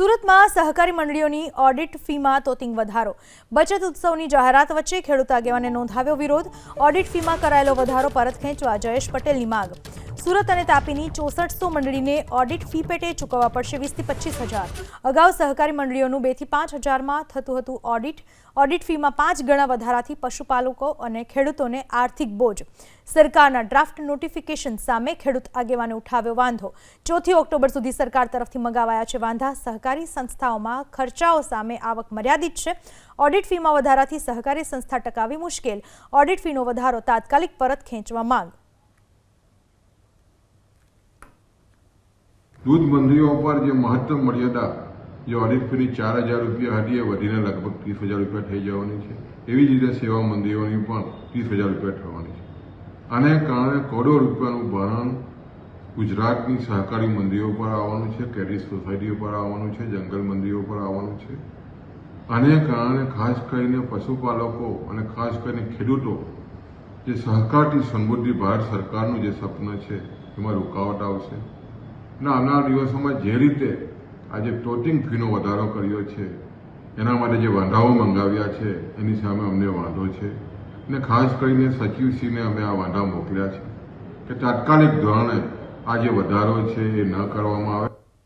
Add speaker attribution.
Speaker 1: સુરતમાં સહકારી મંડળીઓની ઓડિટ ફીમાં તોતિંગ વધારો. બચત ઉત્સવની જાહેરાત વચ્ચે ખેડૂત આગેવાને નોંધાવ્યો વિરોધ. ઓડિટ ફીમાં કરાયેલો વધારો પરત ખેંચવા જયેશ પટેલની માંગ. સુરત અને તાપીની ચોસઠસો મંડળીને ઓડિટ ફી પેટે ચૂકવવા પડશે વીસથી પચીસ હજાર. અગાઉ સહકારી મંડળીઓનું બેથી પાંચ હજારમાં થતું હતું ઓડિટ. ઓડિટ ફીમાં પાંચ ગણા વધારાથી પશુપાલકો અને ખેડૂતોને આર્થિક બોજ. સરકારના ડ્રાફ્ટ નોટિફિકેશન સામે ખેડૂત આગેવાને ઉઠાવ્યો વાંધો. ચોથી ઓક્ટોબર સુધી સરકાર તરફથી મંગાવાયા છે વાંધા. સહકારી સંસ્થાઓમાં ખર્ચાઓ સામે આવક મર્યાદિત છે. ઓડિટ ફીમાં વધારાથી સહકારી સંસ્થા ટકાવી મુશ્કેલ. ઓડિટ ફીનો વધારો તાત્કાલિક પરત ખેંચવા માંગ.
Speaker 2: દૂધ મંડળીઓ પર જે મહત્તમ મર્યાદા, જે ઓડિટ ફીની ચાર હજાર રૂપિયા હતી, એ વધીને લગભગ ત્રીસ હજાર રૂપિયા થઈ જવાની છે. એવી જ રીતે સેવા મંડળીઓની પણ ત્રીસ હજાર રૂપિયા થવાની છે. આને કારણે કરોડો રૂપિયાનું ભારણ ગુજરાતની સહકારી મંડળીઓ પર આવવાનું છે ક્રેડિટ સોસાયટીઓ પર આવવાનું છે, જંગલ મંડળીઓ પર આવવાનું છે. આને કારણે ખાસ કરીને પશુપાલકો અને ખાસ કરીને ખેડૂતો જે સહકારથી સમૃદ્ધિ ભારત સરકારનું જે સપનું છે, એમાં રૂકાવટ આવશે. અને આવનાર દિવસોમાં જે રીતે આજે ટોટિંગ ફીનો વધારો કર્યો છે, એના માટે જે વાંધાઓ મંગાવ્યા છે, એની સામે અમને વાંધો છે. અને ખાસ કરીને સચિવશ્રીને અમે આ વાંધા મોકલ્યા છે કે તાત્કાલિક ધોરણે આ જે વધારો છે એ ન કરવામાં આવે.